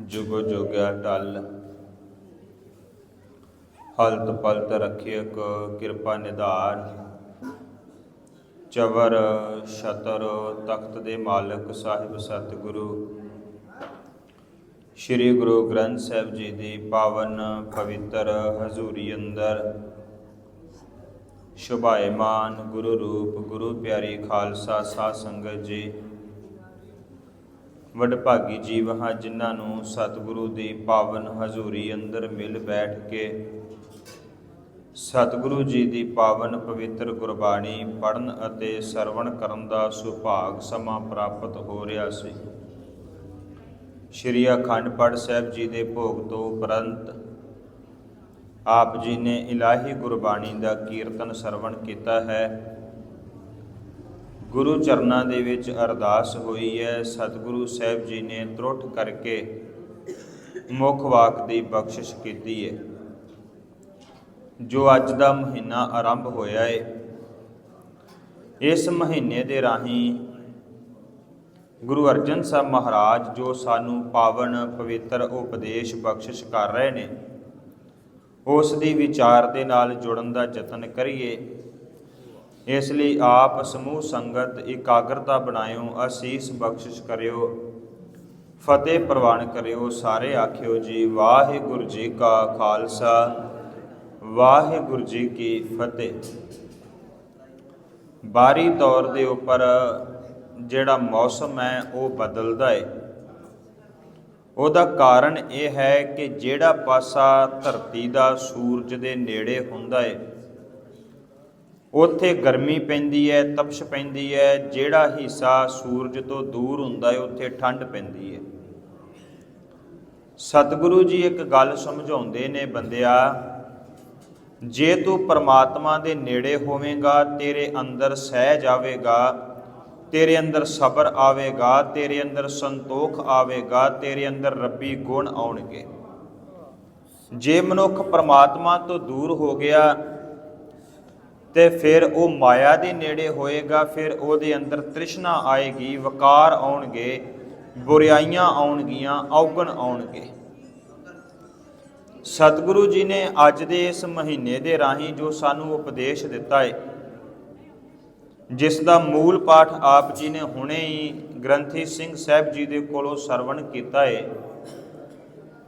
ਜੁਗ ਜੁਗਿਆ ਟਲ। ਹਲਤ ਪਲਤ ਰਖਿਅਕ ਕਿਰਪਾ ਨਿਧਾਰ। ਚਵਰ ਛਤਰ ਤਖਤ ਦੇ ਮਾਲਕ ਸਾਹਿਬ ਸਤਿਗੁਰੂ। ਸ੍ਰੀ ਗੁਰੂ ਗ੍ਰੰਥ ਸਾਹਿਬ ਜੀ ਦੀ ਪਾਵਨ ਪਵਿੱਤਰ ਹਜ਼ੂਰੀ ਅੰਦਰ। ਸ਼ੁਭਾਇਮਾਨ ਗੁਰੂ ਰੂਪ, ਗੁਰੂ ਪਿਆਰੀ ਖਾਲਸਾ ਸਾਧ ਸੰਗਤ ਜੀ। ਵਡਭਾਗੀ ਜੀਵ ਹਾਂ, ਜਿਨ੍ਹਾਂ ਨੂੰ ਸਤਿਗੁਰੂ ਦੀ ਪਾਵਨ ਹਜ਼ੂਰੀ ਅੰਦਰ ਮਿਲ ਬੈਠ ਕੇ ਸਤਿਗੁਰੂ ਜੀ ਦੀ ਪਾਵਨ ਪਵਿੱਤਰ ਗੁਰਬਾਣੀ ਪੜਨ ਅਤੇ ਸਰਵਣ ਕਰਨ ਦਾ ਸੁਭਾਗ ਸਮਾਂ ਪ੍ਰਾਪਤ ਹੋ ਰਿਹਾ ਸੀ। ਸ਼੍ਰੀ ਅਖੰਡ ਪਾਠ ਸਾਹਿਬ ਜੀ ਦੇ ਭੋਗ ਤੋਂ ਉਪਰੰਤ ਆਪ ਜੀ ਨੇ ਇਲਾਹੀ ਗੁਰਬਾਣੀ ਦਾ ਕੀਰਤਨ ਸਰਵਣ ਕੀਤਾ ਹੈ। ਗੁਰੂ ਚਰਨਾਂ ਦੇ ਵਿੱਚ ਅਰਦਾਸ ਹੋਈ ਹੈ। ਸਤਿਗੁਰੂ ਸਾਹਿਬ ਜੀ ਨੇ ਤਰੁੱਠ ਕਰਕੇ ਮੁੱਖ ਵਾਕ ਦੀ ਬਖਸ਼ਿਸ਼ ਕੀਤੀ ਹੈ। ਜੋ ਅੱਜ ਦਾ ਮਹੀਨਾ ਆਰੰਭ ਹੋਇਆ ਹੈ ਇਸ ਮਹੀਨੇ ਦੇ ਰਾਹੀਂ ਗੁਰੂ ਅਰਜਨ ਸਾਹਿਬ ਮਹਾਰਾਜ ਜੋ ਸਾਨੂੰ ਪਾਵਨ ਪਵਿੱਤਰ ਉਪਦੇਸ਼ ਬਖਸ਼ਿਸ਼ ਕਰ ਰਹੇ ਨੇ, ਉਸ ਦੀ ਵਿਚਾਰ ਦੇ ਨਾਲ ਜੁੜਨ ਦਾ ਯਤਨ ਕਰੀਏ। ਇਸ ਲਈ ਆਪ ਸਮੂਹ ਸੰਗਤ ਇਕਾਗਰਤਾ ਬਣਾਇਓ, ਅਸੀਸ ਬਖਸ਼ਿਸ਼ ਕਰਿਓ, ਫਤਿਹ ਪ੍ਰਵਾਨ ਕਰਿਓ, ਸਾਰੇ ਆਖਿਓ ਜੀ, ਵਾਹਿਗੁਰੂ ਜੀ ਕਾ ਖਾਲਸਾ, ਵਾਹਿਗੁਰੂ ਜੀ ਕੀ ਫਤਿਹ। ਬਾਰੀ ਤੌਰ ਦੇ ਉੱਪਰ ਜਿਹੜਾ ਮੌਸਮ ਹੈ, ਉਹ ਬਦਲਦਾ ਹੈ ਉਹਦਾ ਕਾਰਨ ਇਹ ਹੈ ਕਿ ਜਿਹੜਾ ਪਾਸਾ ਧਰਤੀ ਦਾ ਸੂਰਜ ਦੇ ਨੇੜੇ ਹੁੰਦਾ ਹੈ ਉੱਥੇ ਗਰਮੀ ਪੈਂਦੀ ਹੈ, ਤਪਸ਼ ਪੈਂਦੀ ਹੈ, ਜਿਹੜਾ ਹਿੱਸਾ ਸੂਰਜ ਤੋਂ ਦੂਰ ਹੁੰਦਾ ਹੈ, ਉੱਥੇ ਠੰਡ ਪੈਂਦੀ ਹੈ। ਸਤਿਗੁਰੂ ਜੀ ਇੱਕ ਗੱਲ ਸਮਝਾਉਂਦੇ ਨੇ, ਬੰਦਿਆ, ਜੇ ਤੂੰ ਪਰਮਾਤਮਾ ਦੇ ਨੇੜੇ ਹੋਵੇਂਗਾ, ਤੇਰੇ ਅੰਦਰ ਸਹਿਜ ਆਵੇਗਾ ਤੇਰੇ ਅੰਦਰ ਸਬਰ ਆਵੇਗਾ, ਤੇਰੇ ਅੰਦਰ ਸੰਤੋਖ ਆਵੇਗਾ, ਤੇਰੇ ਅੰਦਰ ਰੱਬੀ ਗੁਣ ਆਉਣਗੇ। ਜੇ ਮਨੁੱਖ ਪਰਮਾਤਮਾ ਤੋਂ ਦੂਰ ਹੋ ਗਿਆ ਤੇ ਫਿਰ ਉਹ ਮਾਇਆ ਦੇ ਨੇੜੇ ਹੋਏਗਾ, ਫਿਰ ਉਹਦੇ ਅੰਦਰ ਤ੍ਰਿਸ਼ਨਾ ਆਏਗੀ, ਵਕਾਰ ਆਉਣਗੇ, ਬੁਰਾਈਆਂ ਆਉਣਗੀਆਂ, ਔਗਣ ਆਉਣਗੇ। ਸਤਿਗੁਰੂ ਜੀ ਨੇ ਅੱਜ ਦੇ ਇਸ ਮਹੀਨੇ ਦੇ ਰਾਹੀਂ ਜੋ ਸਾਨੂੰ ਉਪਦੇਸ਼ ਦਿੱਤਾ ਹੈ ਜਿਸ ਦਾ ਮੂਲ ਪਾਠ ਆਪ ਜੀ ਨੇ ਹੁਣੇ ਹੀ ਗ੍ਰੰਥੀ ਸਿੰਘ ਸਾਹਿਬ ਜੀ ਦੇ ਕੋਲੋਂ ਸਰਵਣ ਕੀਤਾ ਹੈ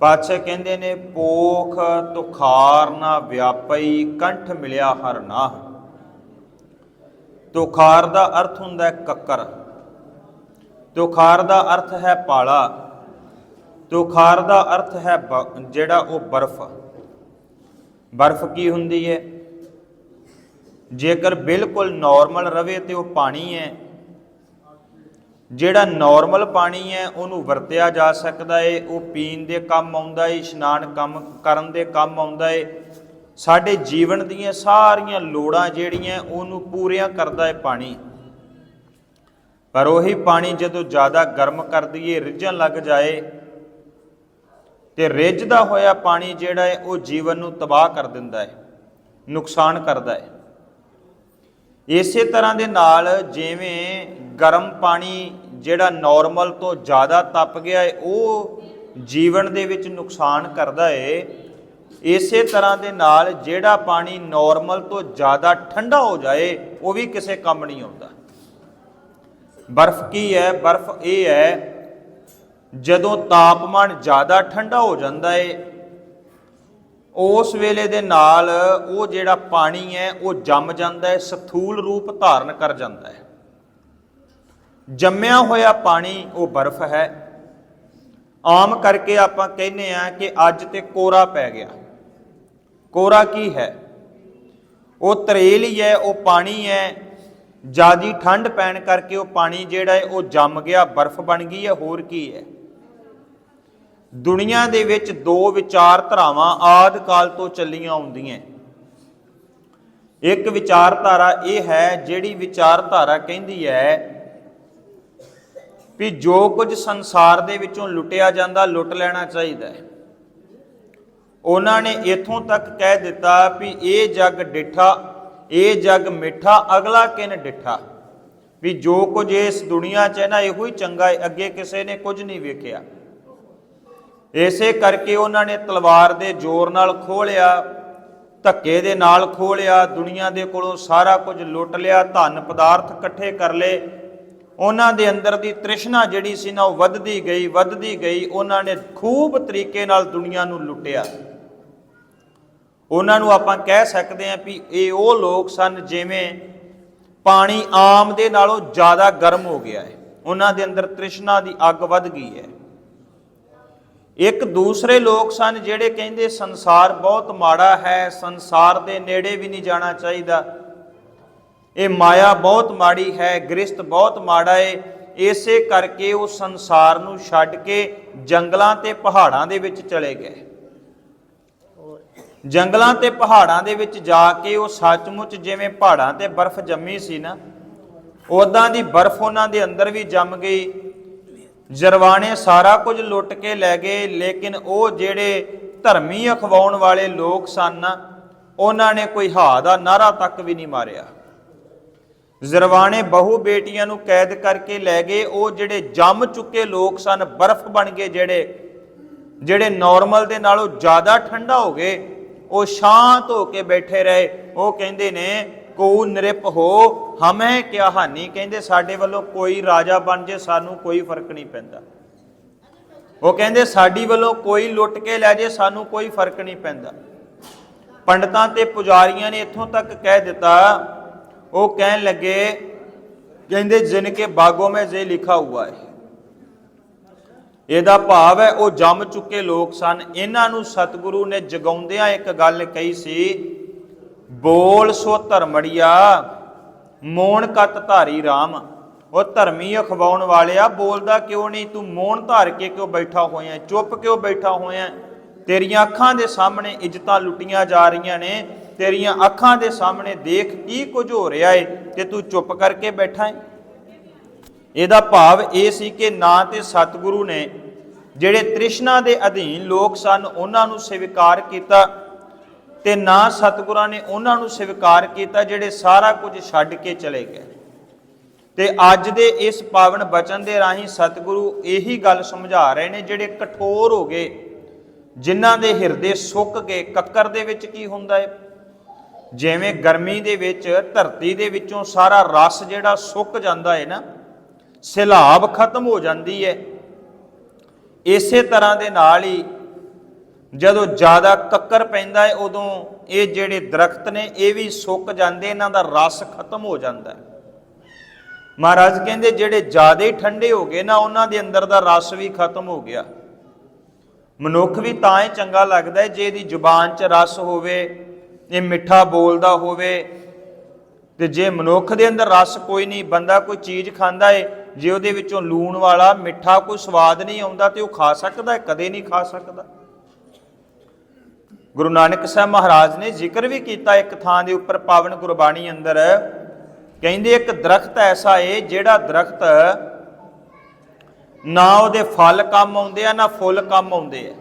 ਪਾਤਸ਼ਾਹ ਕਹਿੰਦੇ ਨੇ, ਪੋਖ ਤੁਖਾਰ ਨਾ ਵਿਆਪਈ, ਕੰਠ ਮਿਲਿਆ ਹਰ ਨਾ ਤੁਖਾਰ ਦਾ ਅਰਥ ਹੁੰਦਾ ਹੈ ਕੱਕਰ। ਤੁਖਾਰ ਦਾ ਅਰਥ ਹੈ ਪਾਲਾ। ਤੁਖਾਰ ਦਾ ਅਰਥ ਹੈ ਬ- ਜਿਹੜਾ ਉਹ ਬਰਫ਼। ਬਰਫ਼ ਕੀ ਹੁੰਦੀ ਹੈ? ਜੇਕਰ ਬਿਲਕੁਲ ਨਾਰਮਲ ਰਵੇ ਤੇ ਉਹ ਪਾਣੀ ਹੈ। ਜਿਹੜਾ ਨਾਰਮਲ ਪਾਣੀ ਹੈ, ਉਹਨੂੰ ਵਰਤਿਆ ਜਾ ਸਕਦਾ ਹੈ ਉਹ ਪੀਣ ਦੇ ਕੰਮ ਆਉਂਦਾ ਏ, ਇਸ਼ਨਾਨ ਕੰਮ ਕਰਨ ਦੇ ਕੰਮ ਆਉਂਦਾ ਏ ਸਾਡੇ ਜੀਵਨ ਦੀਆਂ ਸਾਰੀਆਂ ਲੋੜਾਂ ਜਿਹੜੀਆਂ ਉਹਨੂੰ ਪੂਰੀਆਂ ਕਰਦਾ ਹੈ ਪਾਣੀ। ਪਰ ਉਹੀ ਪਾਣੀ ਜਦੋਂ ਜ਼ਿਆਦਾ ਗਰਮ ਕਰ ਦਈਏ, ਰਿੱਝਣ ਲੱਗ ਜਾਏ, ਤੇ ਰਿੱਝਦਾ ਹੋਇਆ ਪਾਣੀ ਜਿਹੜਾ ਹੈ ਉਹ ਜੀਵਨ ਨੂੰ ਤਬਾਹ ਕਰ ਦਿੰਦਾ ਹੈ, ਨੁਕਸਾਨ ਕਰਦਾ ਹੈ। ਇਸੇ ਤਰ੍ਹਾਂ ਦੇ ਨਾਲ ਜਿਵੇਂ ਗਰਮ ਪਾਣੀ ਜਿਹੜਾ ਨਾਰਮਲ ਤੋਂ ਜ਼ਿਆਦਾ ਤਪ ਗਿਆ ਹੈ, ਉਹ ਜੀਵਨ ਦੇ ਵਿੱਚ ਨੁਕਸਾਨ ਕਰਦਾ ਹੈ ਇਸੇ ਤਰ੍ਹਾਂ ਦੇ ਨਾਲ ਜਿਹੜਾ ਪਾਣੀ ਨਾਰਮਲ ਤੋਂ ਜ਼ਿਆਦਾ ਠੰਡਾ ਹੋ ਜਾਏ, ਉਹ ਵੀ ਕਿਸੇ ਕੰਮ ਨਹੀਂ ਆਉਂਦਾ। ਬਰਫ਼ ਕੀ ਹੈ? ਬਰਫ਼ ਇਹ ਹੈ, ਜਦੋਂ ਤਾਪਮਾਨ ਜ਼ਿਆਦਾ ਠੰਡਾ ਹੋ ਜਾਂਦਾ ਹੈ ਉਸ ਵੇਲੇ ਦੇ ਨਾਲ ਉਹ ਜਿਹੜਾ ਪਾਣੀ ਹੈ, ਉਹ ਜੰਮ ਜਾਂਦਾ ਹੈ ਸਥੂਲ ਰੂਪ ਧਾਰਨ ਕਰ ਜਾਂਦਾ ਹੈ ਜੰਮਿਆ ਹੋਇਆ ਪਾਣੀ, ਉਹ ਬਰਫ਼ ਹੈ। ਆਮ ਕਰਕੇ ਆਪਾਂ ਕਹਿੰਦੇ ਆ ਕਿ ਅੱਜ ਤੇ ਕੋਰਾ ਪੈ ਗਿਆ। ਕੋਰਾ ਕੀ ਹੈ? ਉਹ ਤਰੇਲ ਹੀ ਹੈ, ਉਹ ਪਾਣੀ ਹੈ। ਜਿਆਦੀ ਠੰਡ ਪੈਣ ਕਰਕੇ ਉਹ ਪਾਣੀ ਜਿਹੜਾ ਹੈ, ਉਹ ਜੰਮ ਗਿਆ, ਬਰਫ਼ ਬਣ ਗਈ ਹੈ, ਹੋਰ ਕੀ ਹੈ? ਦੁਨੀਆ ਦੇ ਵਿੱਚ ਦੋ ਵਿਚਾਰਧਾਰਾਵਾਂ ਆਦ ਕਾਲ ਤੋਂ ਚੱਲੀਆਂ ਆਉਂਦੀਆਂ। ਇੱਕ ਵਿਚਾਰਧਾਰਾ ਇਹ ਹੈ, ਜਿਹੜੀ ਵਿਚਾਰਧਾਰਾ ਕਹਿੰਦੀ ਹੈ ਵੀ ਜੋ ਕੁਝ ਸੰਸਾਰ ਦੇ ਵਿੱਚੋਂ ਲੁੱਟਿਆ ਜਾਂਦਾ, ਲੁੱਟ ਲੈਣਾ ਚਾਹੀਦਾ ਹੈ। ਉਹਨਾਂ ਨੇ ਇਥੋਂ ਤੱਕ ਕਹਿ ਦਿੱਤਾ ਵੀ ਇਹ ਜੱਗ ਡਿਠਾ, ਇਹ ਜੱਗ ਮਿੱਠਾ, ਅਗਲਾ ਕਿਨ ਡਿਠਾ? ਵੀ ਜੋ ਕੁਝ ਇਸ ਦੁਨੀਆ 'ਚ ਹੈ ਨਾ, ਇਹੋ ਹੀ ਚੰਗਾ ਹੈ, ਅੱਗੇ ਕਿਸੇ ਨੇ ਕੁਝ ਨਹੀਂ ਵੇਖਿਆ। ਇਸੇ ਕਰਕੇ ਉਹਨਾਂ ਨੇ ਤਲਵਾਰ ਦੇ ਜ਼ੋਰ ਨਾਲ ਖੋਲਿਆ, ਧੱਕੇ ਦੇ ਨਾਲ ਖੋਲਿਆ, ਦੁਨੀਆ ਦੇ ਕੋਲੋਂ ਸਾਰਾ ਕੁਝ ਲੁੱਟ ਲਿਆ, ਧਨ ਪਦਾਰਥ ਇਕੱਠੇ ਕਰ ਲਏ। ਉਹਨਾਂ ਦੇ ਅੰਦਰ ਦੀ ਤ੍ਰਿਸ਼ਨਾ ਜਿਹੜੀ ਸੀ ਨਾ, ਉਹ ਵੱਧਦੀ ਗਈ ਵੱਧਦੀ ਗਈ। ਉਹਨਾਂ ਨੇ ਖੂਬ ਤਰੀਕੇ ਨਾਲ ਦੁਨੀਆ ਨੂੰ ਲੁੱਟਿਆ। ਉਹਨਾਂ ਨੂੰ ਆਪਾਂ ਕਹਿ ਸਕਦੇ ਹਾਂ ਵੀ ਇਹ ਉਹ ਲੋਕ ਸਨ ਜਿਵੇਂ ਪਾਣੀ ਆਮ ਦੇ ਨਾਲੋਂ ਜ਼ਿਆਦਾ ਗਰਮ ਹੋ ਗਿਆ ਹੈ। ਉਹਨਾਂ ਦੇ ਅੰਦਰ ਤ੍ਰਿਸ਼ਨਾ ਦੀ ਅੱਗ ਵੱਧ ਗਈ ਹੈ। ਇੱਕ ਦੂਸਰੇ ਲੋਕ ਸਨ ਜਿਹੜੇ ਕਹਿੰਦੇ ਸੰਸਾਰ ਬਹੁਤ ਮਾੜਾ ਹੈ, ਸੰਸਾਰ ਦੇ ਨੇੜੇ ਵੀ ਨਹੀਂ ਜਾਣਾ ਚਾਹੀਦਾ। ਇਹ ਮਾਇਆ ਬਹੁਤ ਮਾੜੀ ਹੈ ਗ੍ਰਸਤ ਬਹੁਤ ਮਾੜਾ ਹੈ। ਇਸੇ ਕਰਕੇ ਉਹ ਸੰਸਾਰ ਨੂੰ ਛੱਡ ਕੇ ਜੰਗਲਾਂ ਤੇ ਪਹਾੜਾਂ ਦੇ ਵਿੱਚ ਚਲੇ ਗਏ। ਜੰਗਲਾਂ ਤੇ ਪਹਾੜਾਂ ਦੇ ਵਿੱਚ ਜਾ ਕੇ ਉਹ ਸੱਚਮੁੱਚ ਜਿਵੇਂ ਪਹਾੜਾਂ ਤੇ ਬਰਫ਼ ਜੰਮੀ ਸੀ ਨਾ ਉਦਾਂ ਦੀ ਬਰਫ਼ ਉਹਨਾਂ ਦੇ ਅੰਦਰ ਵੀ ਜੰਮ ਗਈ। ਜਰਵਾਣੇ ਸਾਰਾ ਕੁਝ ਲੁੱਟ ਕੇ ਲੈ ਗਏ, ਲੇਕਿਨ ਉਹ ਜਿਹੜੇ ਧਰਮੀ ਅਖਵਾਉਣ ਵਾਲੇ ਲੋਕ ਸਨ ਨਾ, ਉਹਨਾਂ ਨੇ ਕੋਈ ਹਾ ਦਾ ਨਾਰਾ ਤੱਕ ਵੀ ਨਹੀਂ ਮਾਰਿਆ। ਜ਼ਰਵਾਣੇ ਬਹੁ ਬੇਟੀਆਂ ਨੂੰ ਕੈਦ ਕਰਕੇ ਲੈ ਗਏ, ਉਹ ਜਿਹੜੇ ਜੰਮ ਚੁੱਕੇ ਲੋਕ ਸਨ, ਬਰਫ਼ ਬਣ ਗਏ ਜਿਹੜੇ ਜਿਹੜੇ ਨਾਰਮਲ ਦੇ ਨਾਲੋਂ ਜ਼ਿਆਦਾ ਠੰਡਾ ਹੋ ਗਏ ਉਹ ਸ਼ਾਂਤ ਹੋ ਕੇ ਬੈਠੇ ਰਹੇ। ਉਹ ਕਹਿੰਦੇ ਨੇ ਕੋ ਨਿਰਪ ਹੋ, ਹਮੇ ਕਿਆ ਹਾਨੀ? ਕਹਿੰਦੇ, ਸਾਡੇ ਵੱਲੋਂ ਕੋਈ ਰਾਜਾ ਬਣ ਜੇ, ਸਾਨੂੰ ਕੋਈ ਫ਼ਰਕ ਨਹੀਂ ਪੈਂਦਾ। ਉਹ ਕਹਿੰਦੇ, ਸਾਡੀ ਵੱਲੋਂ ਕੋਈ ਲੁੱਟ ਕੇ ਲੈ ਜੇ, ਸਾਨੂੰ ਕੋਈ ਫ਼ਰਕ ਨਹੀਂ ਪੈਂਦਾ। ਪੰਡਤਾਂ ਤੇ ਪੁਜਾਰੀਆਂ ਨੇ ਇੱਥੋਂ ਤੱਕ ਕਹਿ ਦਿੱਤਾ। ਉਹ ਕਹਿਣ ਲੱਗੇ, ਕਹਿੰਦੇ, ਜਿਨ ਕੇ ਬਾਗੋਂ में ਜੇ ਲਿਖਾ ਹੁਆ ਹੈ ਇਹਦਾ ਭਾਵ ਹੈ, ਉਹ ਜੰਮ ਚੁੱਕੇ ਲੋਕ ਸਨ। ਇਹਨਾਂ ਨੂੰ ਸਤਿਗੁਰੂ ਨੇ ਜਗਾਉਂਦਿਆਂ ਇੱਕ ਗੱਲ ਕਹੀ ਸੀ, ਬੋਲ ਸੋ ਧਰਮੜੀਆ, ਮੋਣ ਕਤ ਧਾਰੀ RAM ਉਹ ਧਰਮੀ ਅਖਵਾਉਣ ਵਾਲਿਆ, ਬੋਲਦਾ ਕਿਉਂ ਨਹੀਂ, ਤੂੰ ਮੋਣ ਧਾਰ ਕੇ ਕਿਉਂ ਬੈਠਾ ਹੋਇਆ, ਚੁੱਪ ਕਿਉਂ ਬੈਠਾ ਹੋਇਆ? ਤੇਰੀਆਂ ਅੱਖਾਂ ਦੇ ਸਾਹਮਣੇ ਇੱਜ਼ਤਾਂ ਲੁੱਟੀਆਂ ਜਾ ਰਹੀਆਂ ਨੇ, ਤੇਰੀਆਂ ਅੱਖਾਂ ਦੇ ਸਾਹਮਣੇ ਦੇਖ ਕੀ ਕੁਝ ਹੋ ਰਿਹਾ ਏ, ਤੇ ਤੂੰ ਚੁੱਪ ਕਰਕੇ ਬੈਠਾ ਏ। ਇਹਦਾ ਭਾਵ ਇਹ ਸੀ ਕਿ ਨਾ ਤੇ ਸਤਿਗੁਰੂ ਨੇ ਜਿਹੜੇ ਤ੍ਰਿਸ਼ਨਾ ਦੇ ਅਧੀਨ ਲੋਕ ਸਨ, ਉਹਨਾਂ ਨੂੰ ਸਵੀਕਾਰ ਕੀਤਾ ਤੇ ਨਾ ਸਤਿਗੁਰਾਂ ਨੇ ਉਹਨਾਂ ਨੂੰ ਸਵੀਕਾਰ ਕੀਤਾ ਜਿਹੜੇ ਸਾਰਾ ਕੁਝ ਛੱਡ ਕੇ ਚਲੇ ਗਏ। ਤੇ ਅੱਜ ਦੇ ਇਸ ਪਾਵਨ ਬਚਨ ਦੇ ਰਾਹੀਂ ਸਤਿਗੁਰੂ ਇਹੀ ਗੱਲ ਸਮਝਾ ਰਹੇ ਨੇ ਜਿਹੜੇ ਕਠੋਰ ਹੋ ਗਏ, ਜਿਨ੍ਹਾਂ ਦੇ ਹਿਰਦੇ ਸੁੱਕ ਗਏ। ਕੱਕਰ ਦੇ ਵਿੱਚ ਕੀ ਹੁੰਦਾ ਹੈ ਜਿਵੇਂ ਗਰਮੀ ਦੇ ਵਿੱਚ, ਧਰਤੀ ਦੇ ਵਿੱਚੋਂ ਸਾਰਾ ਰਸ ਜਿਹੜਾ ਸੁੱਕ ਜਾਂਦਾ ਹੈ ਨਾ ਸਿਲਾਬ ਖਤਮ ਹੋ ਜਾਂਦੀ ਹੈ ਇਸੇ ਤਰ੍ਹਾਂ ਦੇ ਨਾਲ ਹੀ ਜਦੋਂ ਜ਼ਿਆਦਾ ਕੱਕਰ ਪੈਂਦਾ ਹੈ ਉਦੋਂ ਇਹ ਜਿਹੜੇ ਦਰਖਤ ਨੇ, ਇਹ ਵੀ ਸੁੱਕ ਜਾਂਦੇ, ਇਹਨਾਂ ਦਾ ਰਸ ਖਤਮ ਹੋ ਜਾਂਦਾ ਹੈ ਮਹਾਰਾਜ ਕਹਿੰਦੇ, ਜਿਹੜੇ ਜ਼ਿਆਦਾ ਠੰਡੇ ਹੋ ਗਏ ਨਾ, ਉਹਨਾਂ ਦੇ ਅੰਦਰ ਦਾ ਰਸ ਵੀ ਖਤਮ ਹੋ ਗਿਆ। ਮਨੁੱਖ ਵੀ ਤਾਂ ਹੀ ਚੰਗਾ ਲੱਗਦਾ ਹੈ ਜੇ ਇਹਦੀ ਜ਼ੁਬਾਨ 'ਚ ਰਸ ਹੋਵੇ, ਇਹ ਮਿੱਠਾ ਬੋਲਦਾ ਹੋਵੇ, ਤੇ ਜੇ ਮਨੁੱਖ ਦੇ ਅੰਦਰ ਰਸ ਕੋਈ ਨਹੀਂ, ਬੰਦਾ ਕੋਈ ਚੀਜ਼ ਖਾਂਦਾ ਏ ਜੇ ਉਹਦੇ ਵਿੱਚੋਂ ਲੂਣ ਵਾਲਾ ਮਿੱਠਾ ਕੋਈ ਸਵਾਦ ਨਹੀਂ ਆਉਂਦਾ ਤੇ ਉਹ ਖਾ ਸਕਦਾ ਕਦੇ ਨਹੀਂ ਖਾ ਸਕਦਾ। ਗੁਰੂ ਨਾਨਕ ਸਾਹਿਬ ਮਹਾਰਾਜ ਨੇ ਜ਼ਿਕਰ ਵੀ ਕੀਤਾ ਇੱਕ ਥਾਂ ਦੇ ਉੱਪਰ ਪਾਵਨ ਗੁਰਬਾਣੀ ਅੰਦਰ। ਕਹਿੰਦੇ ਇੱਕ ਦਰਖਤ ਐਸਾ ਏ ਜਿਹੜਾ ਦਰਖਤ ਨਾ ਉਹਦੇ ਫਲ ਕੰਮ ਆਉਂਦੇ ਆ, ਨਾ ਫੁੱਲ ਕੰਮ ਆਉਂਦੇ ਆ।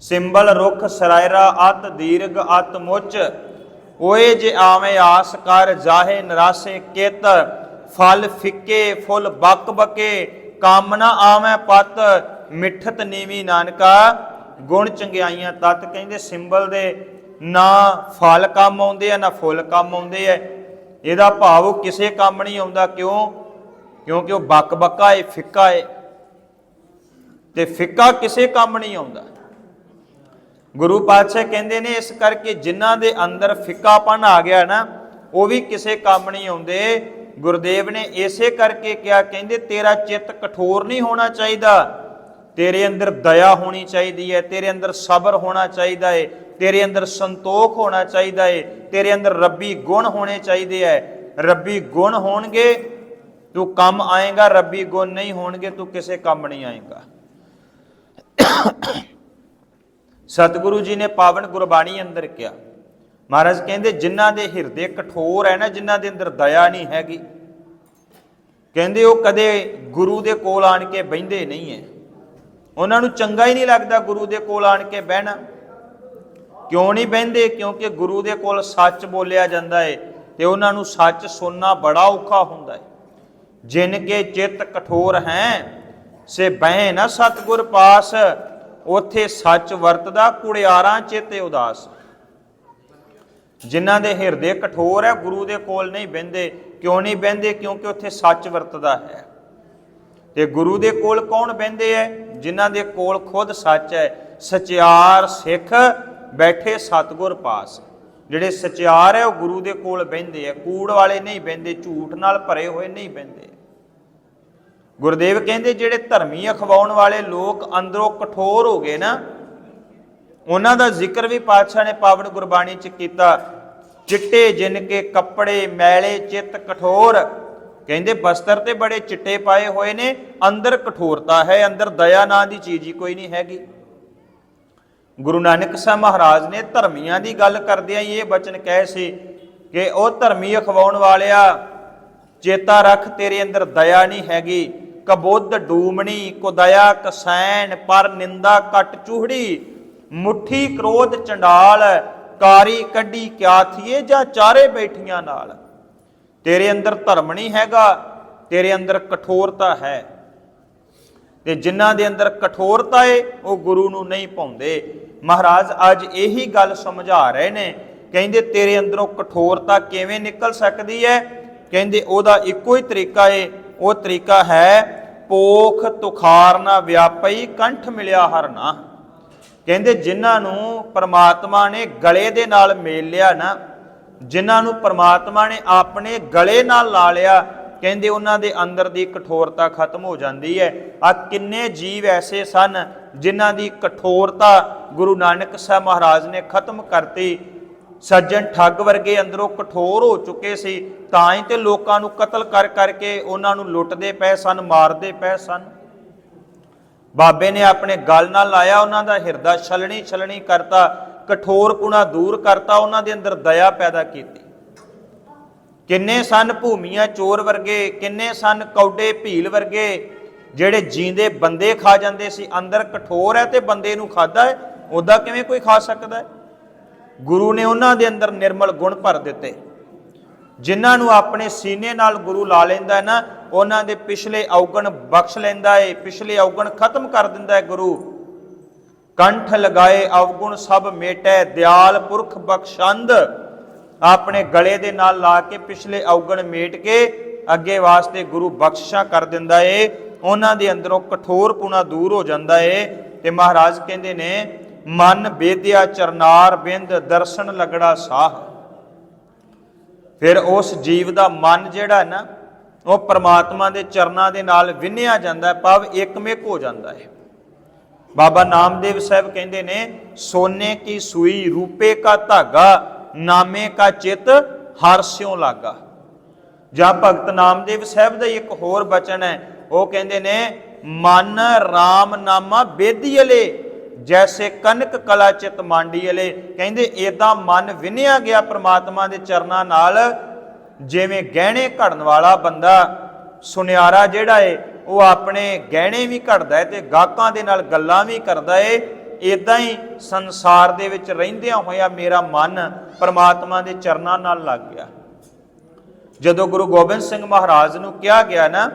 ਸਿੰਬਲ, ਰੁੱਖ, ਸਰਾਇਰਾ, ਅਤ, ਦੀਰਘ, ਅਤ, ਮੁੱਚ। ਓਏ ਜੇ ਆਵੇਂ ਆਸ ਕਰ, ਜਾਹੇ ਨਰਾਸੇ ਕਿਤ। ਫਲ ਫਿੱਕੇ, ਫੁੱਲ ਬੱਕ ਬਕੇ ਕੰਮ ਨਾ ਆਵੇਂ ਪਤ, ਮਿੱਠਤ ਨੀਵੀ ਨਾਨਕਾ। ਗੁਣ ਚੰਗਿਆਈਆਂ ਤਤ ਕਹਿੰਦੇ ਸਿੰਬਲ ਦੇ। ਨਾ ਫਲ ਕੰਮ ਆਉਂਦੇ ਆ, ਨਾ ਫੁੱਲ ਕੰਮ ਆਉਂਦੇ ਆ। ਇਹਦਾ ਭਾਵ ਕਿਸੇ ਕੰਮ ਨਹੀਂ ਆਉਂਦਾ। ਕਿਉਂ? ਕਿਉਂਕਿ ਉਹ ਬੱਕ ਬੱਕਾ ਏ, ਫਿੱਕਾ ਏ। ਤੇ ਫਿੱਕਾ ਕਿਸੇ ਕੰਮ ਨਹੀਂ ਆਉਂਦਾ। ਗੁਰੂ ਪਾਤਸ਼ਾਹ ਕਹਿੰਦੇ ਨੇ, ਇਸ ਕਰਕੇ ਜਿਨ੍ਹਾਂ ਦੇ ਅੰਦਰ ਫਿੱਕਾਪਨ ਆ ਗਿਆ ਨਾ, ਉਹ ਵੀ ਕਿਸੇ ਕੰਮ ਨਹੀਂ ਆਉਂਦੇ। ਗੁਰਦੇਵ ਨੇ ਇਸੇ ਕਰਕੇ ਕਿਹਾ ਕਹਿੰਦੇ ਤੇਰਾ ਚਿੱਤ ਕਠੋਰ ਨਹੀਂ ਹੋਣਾ ਚਾਹੀਦਾ ਤੇਰੇ ਅੰਦਰ ਦਇਆ ਹੋਣੀ ਚਾਹੀਦੀ ਹੈ ਤੇਰੇ ਅੰਦਰ ਸਬਰ ਹੋਣਾ ਚਾਹੀਦਾ ਹੈ ਤੇਰੇ ਅੰਦਰ ਸੰਤੋਖ ਹੋਣਾ ਚਾਹੀਦਾ ਹੈ ਤੇਰੇ ਅੰਦਰ ਰੱਬੀ ਗੁਣ ਹੋਣੇ ਚਾਹੀਦੇ ਹੈ ਰੱਬੀ ਗੁਣ ਹੋਣਗੇ ਤੂੰ ਕੰਮ ਆਏਗਾ ਰੱਬੀ ਗੁਣ ਨਹੀਂ ਹੋਣਗੇ ਤੂੰ ਕਿਸੇ ਕੰਮ ਨਹੀਂ ਆਏਗਾ ਸਤਿਗੁਰੂ ਜੀ ਨੇ ਪਾਵਨ ਗੁਰਬਾਣੀ ਅੰਦਰ ਕਿਹਾ ਮਹਾਰਾਜ ਕਹਿੰਦੇ ਜਿਨ੍ਹਾਂ ਦੇ ਹਿਰਦੇ ਕਠੋਰ ਹੈ ਨਾ, ਜਿਨ੍ਹਾਂ ਦੇ ਅੰਦਰ ਦਇਆ ਨਹੀਂ ਹੈਗੀ, ਕਹਿੰਦੇ ਉਹ ਕਦੇ ਗੁਰੂ ਦੇ ਕੋਲ ਆਣ ਕੇ ਬਹਿੰਦੇ ਨਹੀਂ ਹੈ ਉਹਨਾਂ ਨੂੰ ਚੰਗਾ ਹੀ ਨਹੀਂ ਲੱਗਦਾ ਗੁਰੂ ਦੇ ਕੋਲ ਆਣ ਕੇ ਬਹਿਣਾ। ਕਿਉਂ ਨਹੀਂ ਬਹਿੰਦੇ? ਕਿਉਂਕਿ ਗੁਰੂ ਦੇ ਕੋਲ ਸੱਚ ਬੋਲਿਆ ਜਾਂਦਾ ਹੈ ਤੇ ਉਹਨਾਂ ਨੂੰ ਸੱਚ ਸੁਣਨਾ ਬੜਾ ਔਖਾ ਹੁੰਦਾ ਹੈ ਜਿਨ ਕੇ ਚਿੱਤ ਕਠੋਰ ਹੈ, ਸੇ ਬਹਿ ਨਾ ਸਤਗੁਰ ਪਾਸ, ਉਥੇ ਸੱਚ ਵਰਤਦਾ ਕੁੜਿਆਰਾਂ ਚੇਤੇ ਉਦਾਸ। ਜਿਨ੍ਹਾਂ ਦੇ ਹਿਰਦੇ ਕਠੋਰ ਹੈ, ਗੁਰੂ ਦੇ ਕੋਲ ਨਹੀਂ ਬਹਿੰਦੇ, ਕਿਉਂ ਨਹੀਂ ਬਹਿੰਦੇ? ਕਿਉਂਕਿ ਉੱਥੇ ਸੱਚ ਵਰਤਦਾ ਹੈ। ਤੇ ਗੁਰੂ ਦੇ ਕੋਲ ਕੌਣ ਬਹਿੰਦੇ ਹੈ? ਜਿਨ੍ਹਾਂ ਦੇ ਕੋਲ ਖੁਦ ਸੱਚ ਹੈ। ਸਚਿਆਰ ਸਿੱਖ ਬੈਠੇ ਸਤਗੁਰ ਪਾਸ। ਜਿਹੜੇ ਸਚਿਆਰ ਹੈ, ਉਹ ਗੁਰੂ ਦੇ ਕੋਲ ਬਹਿੰਦੇ ਹੈ। ਕੂੜ ਵਾਲੇ ਨਹੀਂ ਬਹਿੰਦੇ, ਝੂਠ ਨਾਲ ਭਰੇ ਹੋਏ ਨਹੀਂ ਬਹਿੰਦੇ। ਗੁਰਦੇਵ ਕਹਿੰਦੇ, ਜਿਹੜੇ ਧਰਮੀ ਅਖਵਾਉਣ ਵਾਲੇ ਲੋਕ ਅੰਦਰੋਂ ਕਠੋਰ ਹੋ ਗਏ ਨਾ ਉਹਨਾਂ ਦਾ ਜ਼ਿਕਰ ਵੀ ਪਾਤਸ਼ਾਹ ਨੇ ਪਾਵਨ ਗੁਰਬਾਣੀ ਚ ਕੀਤਾ। ਚਿੱਟੇ ਜਿਨ ਕੇ ਕੱਪੜੇ, ਮੈਲੇ, ਚਿੱਤ ਕਠੋਰ। ਕਹਿੰਦੇ ਬਸਤਰ ਤੇ ਬੜੇ ਚਿੱਟੇ ਪਾਏ ਹੋਏ ਨੇ, ਅੰਦਰ ਕਠੋਰਤਾ ਹੈ, ਅੰਦਰ ਦਇਆ ਨਾਂ ਦੀ ਚੀਜ਼ ਹੀ ਕੋਈ ਨਹੀਂ ਹੈਗੀ। ਗੁਰੂ ਨਾਨਕ ਸਾਹਿਬ ਮਹਾਰਾਜ ਨੇ ਧਰਮੀਆਂ ਦੀ ਗੱਲ ਕਰਦਿਆਂ ਹੀ ਇਹ ਬਚਨ ਕਹੇ ਸੀ ਕਿ ਉਹ ਧਰਮੀ ਅਖਵਾਉਣ ਵਾਲਿਆ, ਚੇਤਾ ਰੱਖ ਤੇਰੇ ਅੰਦਰ ਦਇਆ ਨਹੀਂ ਹੈਗੀ, ਕਬੁੱਧ ਡੂਮਣੀ ਕੋ ਦਇਆ ਕਸੈਨ ਪਰ ਨਿੰਦਾ ਕਟ ਚੂਹੜੀ। ਮੁੱਠੀ ਕ੍ਰੋਧ ਚੰਡਾਲ ਕਾਰੀ ਕੱਢੀ ਕਿਆ ਥੀਏ ਜਾਂ ਚਾਰੇ ਬੈਠੀਆਂ ਨਾਲ? ਤੇਰੇ ਅੰਦਰ ਧਰਮ ਨਹੀਂ ਹੈਗਾ, ਤੇਰੇ ਅੰਦਰ ਕਠੋਰਤਾ ਹੈ। ਤੇ ਜਿਨ੍ਹਾਂ ਦੇ ਅੰਦਰ ਕਠੋਰਤਾ ਏ, ਉਹ ਗੁਰੂ ਨੂੰ ਨਹੀਂ ਪਾਉਂਦੇ। ਮਹਾਰਾਜ ਅੱਜ ਇਹੀ ਗੱਲ ਸਮਝਾ ਰਹੇ ਨੇ। ਕਹਿੰਦੇ, ਤੇਰੇ ਅੰਦਰੋਂ ਕਠੋਰਤਾ ਕਿਵੇਂ ਨਿਕਲ ਸਕਦੀ ਹੈ? ਕਹਿੰਦੇ, ਉਹਦਾ ਇੱਕੋ ਹੀ ਤਰੀਕਾ ਏ। ਉਹ ਤਰੀਕਾ ਹੈ, ਪੋਖ ਤੁਖਾਰਨਾ ਵਿਆਪਈ ਕੰਠ ਮਿਲਿਆ ਹਰਨਾ। ਕਹਿੰਦੇ ਜਿਨ੍ਹਾਂ ਨੂੰ ਪਰਮਾਤਮਾ ਨੇ ਗਲੇ ਦੇ ਨਾਲ ਮੇਲ ਲਿਆ ਨਾ, ਜਿਨ੍ਹਾਂ ਨੂੰ ਪਰਮਾਤਮਾ ਨੇ ਆਪਣੇ ਗਲੇ ਨਾਲ ਲਾ ਲਿਆ, ਕਹਿੰਦੇ ਉਹਨਾਂ ਦੇ ਅੰਦਰ ਦੀ ਕਠੋਰਤਾ ਖਤਮ ਹੋ ਜਾਂਦੀ ਹੈ। ਆ ਕਿੰਨੇ ਜੀਵ ਐਸੇ ਸਨ ਜਿਨ੍ਹਾਂ ਦੀ ਕਠੋਰਤਾ ਗੁਰੂ ਨਾਨਕ ਸਾਹਿਬ ਮਹਾਰਾਜ ਨੇ ਖਤਮ ਕਰਤੀ। ਸੱਜਣ ਠੱਗ ਵਰਗੇ ਅੰਦਰੋਂ ਕਠੋਰ ਹੋ ਚੁੱਕੇ ਸੀ, ਤਾਂ ਹੀ ਤੇ ਲੋਕਾਂ ਨੂੰ ਕਤਲ ਕਰ ਕਰਕੇ ਉਹਨਾਂ ਨੂੰ ਲੁੱਟਦੇ ਪਏ ਸਨ, ਮਾਰਦੇ ਪਏ ਸਨ। ਬਾਬੇ ਨੇ ਆਪਣੇ ਗਲ ਨਾਲ ਲਾਇਆ ਉਹਨਾਂ ਦਾ ਹਿਰਦਾ, ਛਲਣੀ ਛਲਣੀ ਕਰਤਾ, ਕਠੋਰ ਪੁਣਾ ਦੂਰ ਕਰਤਾ, ਉਹਨਾਂ ਦੇ ਅੰਦਰ ਦਇਆ ਪੈਦਾ ਕੀਤੀ। ਕਿੰਨੇ ਸਨ ਭੂਮੀਆਂ ਚੋਰ ਵਰਗੇ, ਕਿੰਨੇ ਸਨ ਕੌਡੇ ਭੀਲ ਵਰਗੇ, ਜਿਹੜੇ ਜੀਂਦੇ ਬੰਦੇ ਖਾ ਜਾਂਦੇ ਸੀ, ਅੰਦਰ ਕਠੋਰ ਹੈ ਤੇ ਬੰਦੇ ਨੂੰ ਖਾਦਾ ਹੈ, ਉਹਦਾ ਕਿਵੇਂ ਕੋਈ ਖਾ ਸਕਦਾ ਹੈ? ਗੁਰੂ ਨੇ ਉਹਨਾਂ ਦੇ ਅੰਦਰ ਨਿਰਮਲ ਗੁਣ ਭਰ ਦਿੱਤੇ। ਜਿਨ੍ਹਾਂ ਨੂੰ ਆਪਣੇ ਸੀਨੇ ਨਾਲ ਗੁਰੂ ਲਾ ਲੈਂਦਾ ਹੈ ਨਾ ਉਹਨਾਂ ਦੇ ਪਿਛਲੇ ਔਗਣ ਬਖਸ਼ ਲੈਂਦਾ ਏ, ਪਿਛਲੇ ਔਗਣ ਖਤਮ ਕਰ ਦਿੰਦਾ ਹੈ ਗੁਰੂ। ਕੰਠ ਲਗਾਏ ਅਵਗੁਣ ਸਭ ਮੇਟੈ, ਦਿਆਲ ਪੁਰਖ ਬਖਸ਼ੰਦ ਆਪਣੇ ਗਲੇ ਦੇ ਨਾਲ ਲਾ ਕੇ ਪਿਛਲੇ ਔਗਣ ਮੇਟ ਕੇ ਅੱਗੇ ਵਾਸਤੇ ਗੁਰੂ ਬਖਸ਼ਿਸ਼ਾਂ ਕਰ ਦਿੰਦਾ ਏ। ਉਹਨਾਂ ਦੇ ਅੰਦਰੋਂ ਕਠੋਰ ਪੁਣਾ ਦੂਰ ਹੋ ਜਾਂਦਾ ਏ ਤੇ ਮਹਾਰਾਜ ਕਹਿੰਦੇ ਨੇ, ਮਨ ਬੇਦਿਆ ਚਰਨਾਰ ਬਿੰਦ ਦਰਸ਼ਨ ਲਗੜਾ ਸਾਹ। ਫਿਰ ਉਸ ਜੀਵ ਦਾ ਮਨ ਜਿਹੜਾ ਨਾ ਉਹ ਪ੍ਰਮਾਤਮਾ ਦੇ ਚਰਨਾਂ ਦੇ ਨਾਲ ਵਿੰਨਿਆ ਜਾਂਦਾ ਹੈ ਪਵ ਇੱਕਮਿਕ ਹੋ ਜਾਂਦਾ ਹੈ। ਬਾਬਾ ਨਾਮਦੇਵ ਸਾਹਿਬ ਕਹਿੰਦੇ ਨੇ, ਸੋਨੇ ਕੀ ਸੂਈ ਰੂਪੇ ਕਾ ਧਾਗਾ, ਨਾਮੇ ਕਾ ਚਿਤ ਹਰਸਿਓ ਲਾਗਾ। ਜਾਂ ਭਗਤ ਨਾਮਦੇਵ ਸਾਹਿਬ ਦਾ ਇੱਕ ਹੋਰ ਬਚਨ ਹੈ, ਉਹ ਕਹਿੰਦੇ ਨੇ, ਮਨ RAM ਨਾਮਾ ਬੇਦੀਅਲੇ ਜੈਸੇ ਕਨਕ ਕਲਾ ਚਿਤ ਮਾਂਡੀਅਲੇ ਕਹਿੰਦੇ, ਏਦਾਂ ਮਨ ਵਿੰਨਿਆ ਗਿਆ ਪ੍ਰਮਾਤਮਾ ਦੇ ਚਰਨਾਂ ਨਾਲ ਜਿਵੇਂ ਗਹਿਣੇ ਘੜਨ ਵਾਲਾ ਬੰਦਾ, ਸੁਨਿਆਰਾ ਜਿਹੜਾ ਏ, ਉਹ ਆਪਣੇ ਗਹਿਣੇ ਵੀ ਘੜਦਾ ਹੈ ਤੇ ਗਾਹਕਾਂ ਦੇ ਨਾਲ ਗੱਲਾਂ ਵੀ ਕਰਦਾ ਏ। ਇਦਾਂ ਹੀ ਸੰਸਾਰ ਦੇ ਵਿੱਚ ਰਹਿੰਦਿਆਂ ਹੋਇਆ ਮੇਰਾ ਮਨ ਪਰਮਾਤਮਾ ਦੇ ਚਰਨਾਂ ਨਾਲ ਲੱਗ ਗਿਆ। ਜਦੋਂ ਗੁਰੂ ਗੋਬਿੰਦ ਸਿੰਘ ਮਹਾਰਾਜ ਨੂੰ ਕਿਹਾ ਗਿਆ ਨਾ,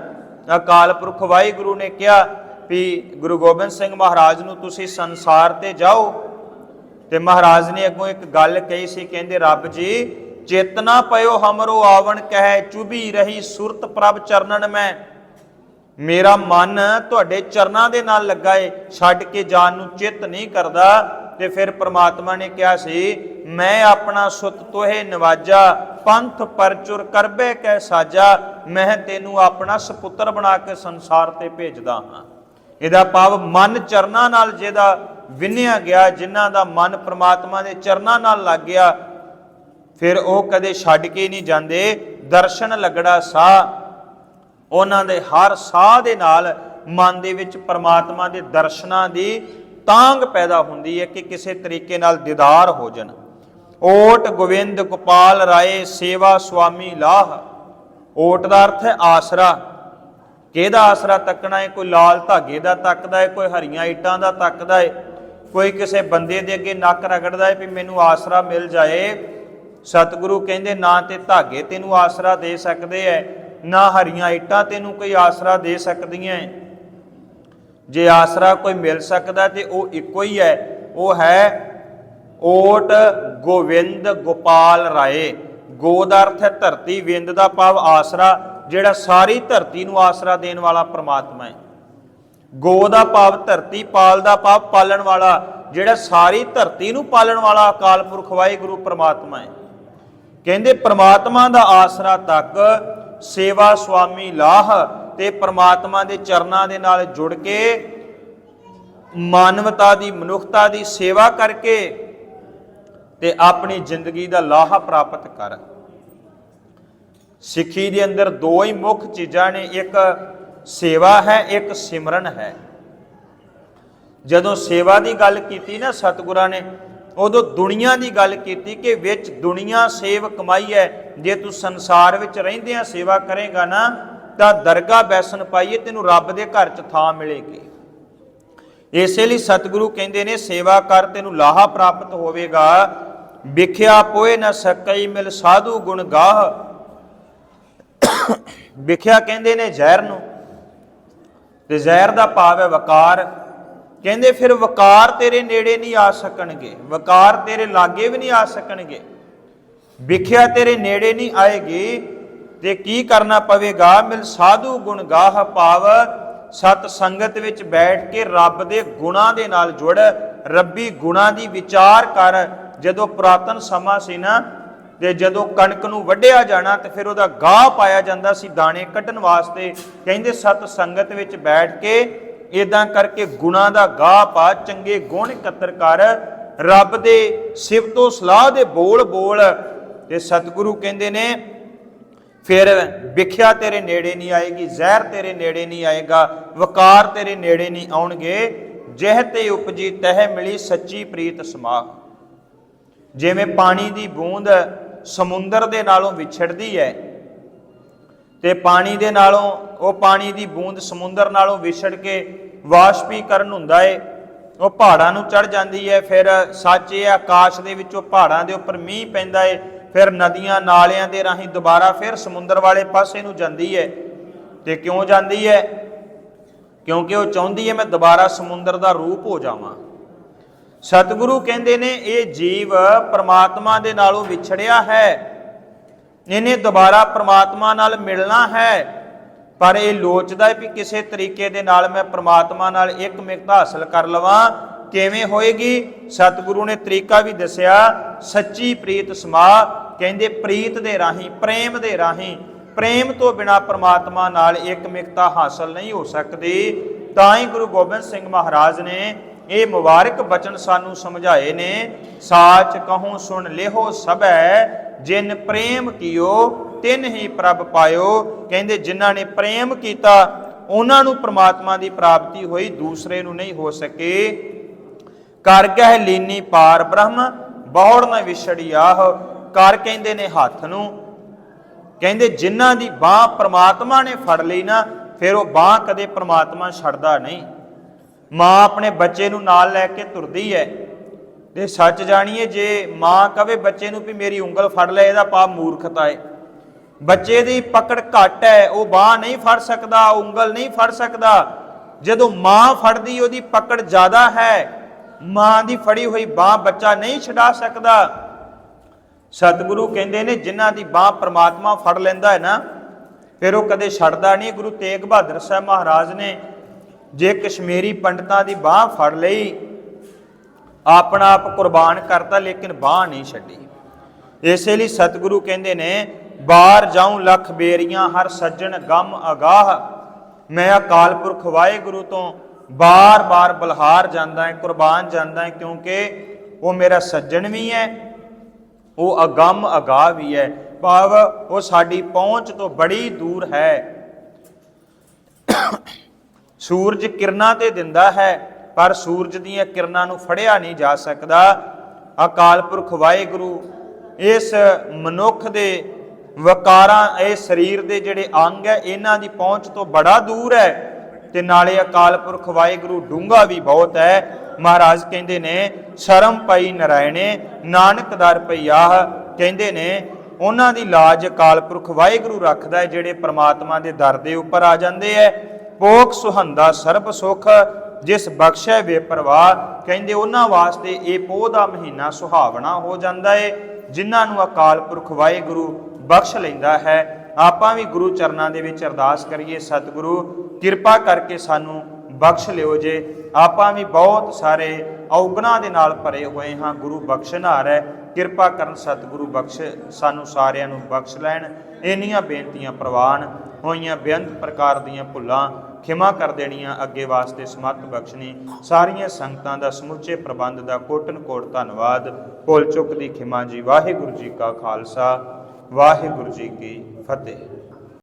ਅਕਾਲ ਪੁਰਖ ਵਾਹਿਗੁਰੂ ਨੇ ਕਿਹਾ ਵੀ ਗੁਰੂ ਗੋਬਿੰਦ ਸਿੰਘ ਮਹਾਰਾਜ ਨੂੰ ਤੁਸੀਂ ਸੰਸਾਰ ਤੇ ਜਾਓ। ਤੇ ਮਹਾਰਾਜ ਨੇ ਅੱਗੋਂ ਇੱਕ ਗੱਲ ਕਹੀ ਸੀ, ਕਹਿੰਦੇ, ਰੱਬ ਜੀ ਚੇਤਨਾ ਪਇਓ ਹਮਰੋ ਆਵਣ ਕਹਿ ਚੁਬੀ ਰਹੀ ਸੁਰਤ ਪ੍ਰਭ ਚਰਨਨ ਮੈਂ। ਮੇਰਾ ਮਨ ਤੁਹਾਡੇ ਚਰਨਾਂ ਦੇ ਨਾਲ ਲੱਗਾ ਏ ਛੱਡ ਕੇ ਜਾਣ ਨੂੰ ਚਿੱਤ ਨਹੀਂ ਕਰਦਾ। ਤੇ ਫਿਰ ਪ੍ਰਮਾਤਮਾ ਨੇ ਕਿਹਾ ਸੀ, ਮੈਂ ਆਪਣਾ ਸੁਤ ਤੋਹੇ ਨਵਾਜਾ, ਪੰਥ ਪਰਚੁਰ ਕਰਬੇ ਕੈ ਸਾਜਾ, ਮੈਂ ਤੈਨੂੰ ਆਪਣਾ ਸੁਪੁੱਤਰ ਬਣਾ ਕੇ ਸੰਸਾਰ ਤੇ ਭੇਜਦਾ ਹਾਂ। ਇਹਦਾ ਭਾਵ ਮਨ ਚਰਨਾਂ ਨਾਲ ਜਿਹਦਾ ਵਿੰਨਿਆ ਗਿਆ, ਜਿਨ੍ਹਾਂ ਦਾ ਮਨ ਪ੍ਰਮਾਤਮਾ ਦੇ ਚਰਨਾਂ ਨਾਲ ਲੱਗ ਗਿਆ ਫਿਰ ਉਹ ਕਦੇ ਛੱਡ ਕੇ ਨਹੀਂ ਜਾਂਦੇ। ਦਰਸ਼ਨ ਲੱਗੜਾ ਸਾਹ। ਉਹਨਾਂ ਦੇ ਹਰ ਸਾਹ ਦੇ ਨਾਲ ਮਨ ਦੇ ਵਿੱਚ ਪਰਮਾਤਮਾ ਦੇ ਦਰਸ਼ਨਾਂ ਦੀ ਤਾਂਗ ਪੈਦਾ ਹੁੰਦੀ ਹੈ ਕਿ ਕਿਸੇ ਤਰੀਕੇ ਨਾਲ ਦੀਦਾਰ ਹੋ ਜਾਣ। ਓਟ ਗੋਵਿੰਦ ਗੋਪਾਲ ਰਾਏ ਸੇਵਾ ਸੁਆਮੀ ਲਾਹ। ਓਟ ਦਾ ਅਰਥ ਹੈ ਆਸਰਾ। ਕਿਹਦਾ ਆਸਰਾ ਤੱਕਣਾ ਹੈ? ਕੋਈ ਲਾਲ ਧਾਗੇ ਦਾ ਤੱਕਦਾ ਹੈ, ਕੋਈ ਹਰੀਆਂ ਇੱਟਾਂ ਦਾ ਤੱਕਦਾ ਹੈ। ਕੋਈ ਕਿਸੇ ਬੰਦੇ ਦੇ ਅੱਗੇ ਨੱਕ ਰਗੜਦਾ ਹੈ ਵੀ ਮੈਨੂੰ ਆਸਰਾ ਮਿਲ ਜਾਏ। ਸਤਿਗੁਰੂ ਕਹਿੰਦੇ, ਨਾ ਤੇ ਧਾਗੇ ਤੈਨੂੰ ਆਸਰਾ ਦੇ ਸਕਦੇ ਐ, ਨਾ ਹਰੀਆਂ ਇੱਟਾਂ ਤੈਨੂੰ ਕੋਈ ਆਸਰਾ ਦੇ ਸਕਦੀਆਂ ਜੇ ਆਸਰਾ ਕੋਈ ਮਿਲ ਸਕਦਾ ਤੇ ਉਹ ਇੱਕੋ ਹੀ ਹੈ ਉਹ ਹੈ ਓਟ ਗੋਵਿੰਦ ਗੋਪਾਲ ਰਾਏ। ਗੋ ਦਾ ਅਰਥ ਹੈ ਧਰਤੀ, ਵਿੰਦ ਦਾ ਭਾਵ ਆਸਰਾ, ਜਿਹੜਾ ਸਾਰੀ ਧਰਤੀ ਨੂੰ ਆਸਰਾ ਦੇਣ ਵਾਲਾ ਪ੍ਰਮਾਤਮਾ ਹੈ ਗੋ ਦਾ ਭਾਵ ਧਰਤੀ, ਪਾਲ ਦਾ ਭਾਵ ਪਾਲਣ ਵਾਲਾ, ਜਿਹੜਾ ਸਾਰੀ ਧਰਤੀ ਨੂੰ ਪਾਲਣ ਵਾਲਾ ਅਕਾਲ ਪੁਰਖ ਵਾਹਿਗੁਰੂ ਪ੍ਰਮਾਤਮਾ ਹੈ ਕਹਿੰਦੇ, ਪ੍ਰਮਾਤਮਾ ਦਾ ਆਸਰਾ ਤੱਕ ਸੇਵਾ ਸੁਆਮੀ ਲਾਹ ਤੇ ਪ੍ਰਮਾਤਮਾ ਦੇ ਚਰਨਾਂ ਦੇ ਨਾਲ ਜੁੜ ਕੇ ਮਾਨਵਤਾ ਦੀ, ਮਨੁੱਖਤਾ ਦੀ ਸੇਵਾ ਕਰਕੇ ਤੇ ਆਪਣੀ ਜ਼ਿੰਦਗੀ ਦਾ ਲਾਹਾ ਪ੍ਰਾਪਤ ਕਰ। ਸਿੱਖੀ ਦੇ ਅੰਦਰ ਦੋ ਹੀ ਮੁੱਖ ਚੀਜ਼ਾਂ ਨੇ, ਇੱਕ ਸੇਵਾ ਹੈ, ਇੱਕ ਸਿਮਰਨ ਹੈ। ਜਦੋਂ ਸੇਵਾ ਦੀ ਗੱਲ ਕੀਤੀ ਨਾ ਸਤਿਗੁਰਾਂ ਨੇ ਉਦੋਂ ਦੁਨੀਆ ਦੀ ਗੱਲ ਕੀਤੀ ਕਿ ਵਿੱਚ ਦੁਨੀਆ ਸੇਵ ਕਮਾਈ ਹੈ, ਜੇ ਤੂੰ ਸੰਸਾਰ ਵਿੱਚ ਰਹਿੰਦਿਆਂ ਸੇਵਾ ਕਰੇਗਾ ਨਾ, ਤਾਂ ਦਰਗਾ ਬੈਸਨ ਪਾਈਏ, ਤੈਨੂੰ ਰੱਬ ਦੇ ਘਰ 'ਚ ਥਾਂ ਮਿਲੇਗੀ। ਇਸੇ ਲਈ ਸਤਿਗੁਰੂ ਕਹਿੰਦੇ ਨੇ, ਸੇਵਾ ਕਰ, ਤੈਨੂੰ ਲਾਹਾ ਪ੍ਰਾਪਤ ਹੋਵੇਗਾ। ਵਿਖਿਆ ਪੋਏ ਨਾ ਸਕਈ ਮਿਲ ਸਾਧੂ ਗੁਣ ਗਾਹ। ਵਿਖਿਆ ਕਹਿੰਦੇ ਨੇ ਜ਼ਹਿਰ ਨੂੰ। ਤੇ ਜ਼ਹਿਰ ਦਾ ਭਾਵ ਹੈ ਵਕਾਰ। ਕਹਿੰਦੇ ਫਿਰ ਵਕਾਰ ਤੇਰੇ ਨੇੜੇ ਨਹੀਂ ਆ ਸਕਣਗੇ, ਵਕਾਰ ਤੇਰੇ ਲਾਗੇ ਵੀ ਨਹੀਂ ਆ ਸਕਣਗੇ। ਵਿਖਿਆ ਤੇਰੇ ਨੇੜੇ ਨਹੀਂ ਆਏਗੀ ਤੇ ਕੀ ਕਰਨਾ ਪਵੇਗਾ? ਮਿਲ ਸਾਧੂ ਗੁਣ ਗਾਹ ਭਾਵ ਸਤ ਸੰਗਤ ਵਿੱਚ ਬੈਠ ਕੇ ਰੱਬ ਦੇ ਗੁਣਾਂ ਦੇ ਨਾਲ ਜੁੜ, ਰੱਬੀ ਗੁਣਾਂ ਦੀ ਵਿਚਾਰ ਕਰ। ਜਦੋਂ ਪੁਰਾਤਨ ਸਮਾਂ ਸੀ ਨਾ, ਤੇ ਜਦੋਂ ਕਣਕ ਨੂੰ ਵੱਢਿਆ ਜਾਣਾ, ਤੇ ਫਿਰ ਉਹਦਾ ਗਾਹ ਪਾਇਆ ਜਾਂਦਾ ਸੀ ਦਾਣੇ ਕੱਢਣ ਵਾਸਤੇ। ਕਹਿੰਦੇ ਸਤ ਸੰਗਤ ਵਿੱਚ ਬੈਠ ਕੇ ਇਦਾਂ ਕਰਕੇ ਗੁਣਾਂ ਦਾ ਗਾਹ ਪਾ, ਚੰਗੇ ਗੁਣ ਇਕੱਤਰ ਕਰ, ਰੱਬ ਦੇ ਸਿਫਤੋ ਸਲਾਹ ਦੇ ਬੋਲ ਬੋਲ। ਤੇ ਸਤਿਗੁਰੂ ਕਹਿੰਦੇ ਨੇ, ਫਿਰ ਵਿਖਿਆ ਤੇਰੇ ਨੇੜੇ ਨਹੀਂ ਆਏਗੀ, ਜ਼ਹਿਰ ਤੇਰੇ ਨੇੜੇ ਨਹੀਂ ਆਏਗਾ, ਵਕਾਰ ਤੇਰੇ ਨੇੜੇ ਨਹੀਂ ਆਉਣਗੇ। ਜਿਹ ਤੇ ਉਪਜੀ, ਤਹਿ ਮਿਲੀ ਸੱਚੀ ਪ੍ਰੀਤ ਸਮਾਹ ਜਿਵੇਂ ਪਾਣੀ ਦੀ ਬੂੰਦ ਸਮੁੰਦਰ ਦੇ ਨਾਲੋਂ ਵਿਛੜਦੀ ਹੈ, ਤੇ ਪਾਣੀ ਦੇ ਨਾਲੋਂ, ਉਹ ਪਾਣੀ ਦੀ ਬੂੰਦ ਸਮੁੰਦਰ ਨਾਲੋਂ ਵਿਛੜ ਕੇ ਵਾਸ਼ਪੀਕਰਨ ਹੁੰਦਾ ਏ। ਉਹ ਪਹਾੜਾਂ ਨੂੰ ਚੜ ਜਾਂਦੀ ਹੈ ਫਿਰ ਸੱਚ ਇਹ ਆਕਾਸ਼ ਦੇ ਵਿੱਚੋਂ ਪਹਾੜਾਂ ਦੇ ਉੱਪਰ ਮੀਂਹ ਪੈਂਦਾ ਏ, ਫਿਰ ਨਦੀਆਂ ਨਾਲਿਆਂ ਦੇ ਰਾਹੀਂ ਦੁਬਾਰਾ ਫਿਰ ਸਮੁੰਦਰ ਵਾਲੇ ਪਾਸੇ ਨੂੰ ਜਾਂਦੀ ਹੈ ਤੇ ਕਿਉਂ ਜਾਂਦੀ ਹੈ ਕਿਉਂਕਿ ਉਹ ਚਾਹੁੰਦੀ ਹੈ ਮੈਂ ਦੁਬਾਰਾ ਸਮੁੰਦਰ ਦਾ ਰੂਪ ਹੋ ਜਾਵਾਂ। ਸਤਿਗੁਰੂ ਕਹਿੰਦੇ ਨੇ, ਇਹ ਜੀਵ ਪ੍ਰਮਾਤਮਾ ਦੇ ਨਾਲੋਂ ਵਿਛੜਿਆ ਹੈ। ਇਹਨੇ ਦੁਬਾਰਾ ਪ੍ਰਮਾਤਮਾ ਨਾਲ ਮਿਲਣਾ ਹੈ। ਪਰ ਇਹ ਲੋਚਦਾ ਹੈ ਵੀ ਕਿਸੇ ਤਰੀਕੇ ਦੇ ਨਾਲ ਮੈਂ ਪ੍ਰਮਾਤਮਾ ਨਾਲ ਇੱਕ ਮਿਕਤਾ ਹਾਸਲ ਕਰ ਲਵਾਂ। ਕਿਵੇਂ ਹੋਏਗੀ? ਸਤਿਗੁਰੂ ਨੇ ਤਰੀਕਾ ਵੀ ਦੱਸਿਆ, ਸੱਚੀ ਪ੍ਰੀਤ ਸਮਾ, ਕਹਿੰਦੇ ਪ੍ਰੀਤ ਦੇ ਰਾਹੀਂ, ਪ੍ਰੇਮ ਦੇ ਰਾਹੀਂ। ਪ੍ਰੇਮ ਤੋਂ ਬਿਨਾ ਪ੍ਰਮਾਤਮਾ ਨਾਲ ਇੱਕ ਮਿਕਤਾ ਹਾਸਲ ਨਹੀਂ ਹੋ ਸਕਦੀ। ਤਾਂ ਹੀ ਗੁਰੂ ਗੋਬਿੰਦ ਸਿੰਘ ਮਹਾਰਾਜ ਨੇ ਇਹ ਮੁਬਾਰਕ ਬਚਨ ਸਾਨੂੰ ਸਮਝਾਏ ਨੇ, ਸਾਚ ਕਹੋ ਸੁਣ ਲਿਹੋ ਸਭੈ, ਜਿਨ ਪ੍ਰੇਮ ਕੀਓ, ਤਿਨ ਹੀ ਪ੍ਰਭ ਪਾਇਓ। ਕਹਿੰਦੇ, ਜਿਨ੍ਹਾਂ ਨੇ ਪ੍ਰੇਮ ਕੀਤਾ, ਉਹਨਾਂ ਨੂੰ ਪ੍ਰਮਾਤਮਾ ਦੀ ਪ੍ਰਾਪਤੀ ਹੋਈ, ਦੂਸਰੇ ਨੂੰ ਨਹੀਂ ਹੋ ਸਕੇ। ਕਰ ਗਹਿ ਲੀਨੀ ਪਾਰ ਬ੍ਰਹਮ ਬਹੁੜ ਨ ਵਿਛੜਿਆਹ ਕਰ ਕਹਿੰਦੇ ਨੇ ਹੱਥ ਨੂੰ। ਕਹਿੰਦੇ, ਜਿਨ੍ਹਾਂ ਦੀ ਬਾਹ ਪ੍ਰਮਾਤਮਾ ਨੇ ਫੜ ਲਈ ਨਾ, ਫਿਰ ਉਹ ਬਾਹ ਕਦੇ ਪ੍ਰਮਾਤਮਾ ਛੱਡਦਾ ਨਹੀਂ। ਮਾਂ ਆਪਣੇ ਬੱਚੇ ਨੂੰ ਨਾਲ ਲੈ ਕੇ ਤੁਰਦੀ ਹੈ ਤੇ ਸੱਚ ਜਾਣੀਏ, ਜੇ ਮਾਂ ਕਵੇ ਬੱਚੇ ਨੂੰ ਵੀ ਮੇਰੀ ਉਂਗਲ ਫੜ ਲੈ, ਇਹਦਾ ਪਾਪ ਮੂਰਖਤਾ ਹੈ ਬੱਚੇ ਦੀ ਪਕੜ ਘੱਟ ਹੈ ਉਹ ਬਾਹ ਨਹੀਂ ਫੜ ਸਕਦਾ, ਉਂਗਲ ਨਹੀਂ ਫੜ ਸਕਦਾ। ਜਦੋਂ ਮਾਂ ਫੜਦੀ, ਉਹਦੀ ਪਕੜ ਜ਼ਿਆਦਾ ਹੈ। ਮਾਂ ਦੀ ਫੜੀ ਹੋਈ ਬਾਹ ਬੱਚਾ ਨਹੀਂ ਛਡਾ ਸਕਦਾ। ਸਤਿਗੁਰੂ ਕਹਿੰਦੇ ਨੇ, ਜਿਨ੍ਹਾਂ ਦੀ ਬਾਹ ਪ੍ਰਮਾਤਮਾ ਫੜ ਲੈਂਦਾ ਹੈ ਨਾ, ਫਿਰ ਉਹ ਕਦੇ ਛੱਡਦਾ ਨਹੀਂ। ਗੁਰੂ ਤੇਗ ਬਹਾਦਰ ਸਾਹਿਬ ਮਹਾਰਾਜ ਨੇ ਜੇ ਕਸ਼ਮੀਰੀ ਪੰਡਤਾਂ ਦੀ ਬਾਹ ਫੜ ਲਈ, ਆਪਣਾ ਆਪ ਕੁਰਬਾਨ ਕਰਤਾ, ਲੇਕਿਨ ਬਾਹ ਨਹੀਂ ਛੱਡੀ। ਇਸੇ ਲਈ ਸਤਿਗੁਰੂ ਕਹਿੰਦੇ ਨੇ, ਬਾਹਰ ਜਾਉ, ਲੱਖ ਬੇਰੀਆਂ, ਹਰ ਸੱਜਣ ਗਮ ਅਗਾਹ। ਮੈਂ ਅਕਾਲ ਪੁਰਖ ਵਾਹਿਗੁਰੂ ਤੋਂ ਬਾਰ-ਬਾਰ ਬਲਹਾਰ ਜਾਂਦਾ ਹੈ, ਕੁਰਬਾਨ ਜਾਂਦਾ ਹੈ, ਕਿਉਂਕਿ ਉਹ ਮੇਰਾ ਸੱਜਣ ਵੀ ਹੈ, ਉਹ ਅਗੰਮ ਅਗਾਹ ਵੀ ਹੈ। ਭਾਵ ਉਹ ਸਾਡੀ ਪਹੁੰਚ ਤੋਂ ਬੜੀ ਦੂਰ ਹੈ। ਸੂਰਜ ਕਿਰਨਾਂ ਤੇ ਦਿੰਦਾ ਹੈ, ਪਰ ਸੂਰਜ ਦੀਆਂ ਕਿਰਨਾਂ ਨੂੰ ਫੜਿਆ ਨਹੀਂ ਜਾ ਸਕਦਾ। ਅਕਾਲ ਪੁਰਖ ਵਾਹਿਗੁਰੂ, ਇਸ ਮਨੁੱਖ ਦੇ ਵਕਾਰਾਂ, ਇਹ ਸਰੀਰ ਦੇ ਜਿਹੜੇ ਅੰਗ ਹੈ, ਇਹਨਾਂ ਦੀ ਪਹੁੰਚ ਤੋਂ ਬੜਾ ਦੂਰ ਹੈ। ਤੇ ਨਾਲੇ ਅਕਾਲ ਪੁਰਖ ਵਾਹਿਗੁਰੂ ਡੂੰਗਾ ਵੀ ਬਹੁਤ ਹੈ। ਮਹਾਰਾਜ ਕਹਿੰਦੇ ਨੇ, ਸ਼ਰਮ ਪਈ ਨਰਾਇਣੇ ਨਾਨਕ ਦਰ ਪਈਆਹ ਕਹਿੰਦੇ ਨੇ, ਉਹਨਾਂ ਦੀ ਲਾਜ ਅਕਾਲ ਪੁਰਖ ਵਾਹਿਗੁਰੂ ਰੱਖਦਾ ਹੈ, ਜਿਹੜੇ ਪ੍ਰਮਾਤਮਾ ਦੇ ਦਰ ਦੇ ਉੱਪਰ ਆ ਜਾਂਦੇ ਐ ਪੋਖ ਸੁਹੰਦਾ ਸਰਬ ਸੁਖ, ਜਿਸ ਬਖਸ਼ੈ ਬੇਪਰਵਾਹ, ਕਹਿੰਦੇ ਉਹਨਾਂ ਵਾਸਤੇ ਇਹ ਪੋਹ ਦਾ ਮਹੀਨਾ ਸੁਹਾਵਣਾ ਹੋ ਜਾਂਦਾ ਏ, ਜਿਨ੍ਹਾਂ ਨੂੰ ਅਕਾਲ ਪੁਰਖ ਵਾਹਿਗੁਰੂ ਬਖਸ਼ ਲੈਂਦਾ ਹੈ। ਆਪਾਂ ਵੀ ਗੁਰੂ ਚਰਨਾਂ ਦੇ ਵਿੱਚ ਅਰਦਾਸ ਕਰੀਏ, ਸਤਿਗੁਰੂ, ਕਿਰਪਾ ਕਰਕੇ ਸਾਨੂੰ ਬਖਸ਼ ਲਿਓ ਜੇ। ਆਪਾਂ ਵੀ ਬਹੁਤ ਸਾਰੇ ਔਗਣਾ ਦੇ ਨਾਲ ਭਰੇ ਹੋਏ ਹਾਂ, ਗੁਰੂ ਬਖਸ਼ਨਾਰ ਹੈ। ਕਿਰਪਾ ਕਰਨ ਸਤਿਗੁਰੂ ਬਖਸ਼, ਸਾਨੂੰ ਸਾਰਿਆਂ ਨੂੰ ਬਖਸ਼ ਲੈਣ। ਇੰਨੀਆਂ ਬੇਨਤੀਆਂ ਪ੍ਰਵਾਨ ਹੋਈਆਂ, ਬੇਅੰਤ ਪ੍ਰਕਾਰ ਦੀਆਂ ਭੁੱਲਾਂ ਖਿਮਾ ਕਰ ਦੇਣੀਆਂ ਅੱਗੇ ਵਾਸਤੇ ਸਮੱਤ ਬਖਸ਼ਣੀ। ਸਾਰੀਆਂ ਸੰਗਤਾਂ ਦਾ ਸਮੁੱਚੇ ਪ੍ਰਬੰਧ ਦਾ ਕੋਟਨ ਕੋਟ ਧੰਨਵਾਦ। ਭੁੱਲ ਚੁੱਕ ਦੀ ਖਿਮਾ ਜੀ, ਵਾਹਿਗੁਰੂ ਜੀ ਕਾ ਖਾਲਸਾ, ਵਾਹਿਗੁਰੂ ਜੀ ਕੀ ਫਤਿਹ।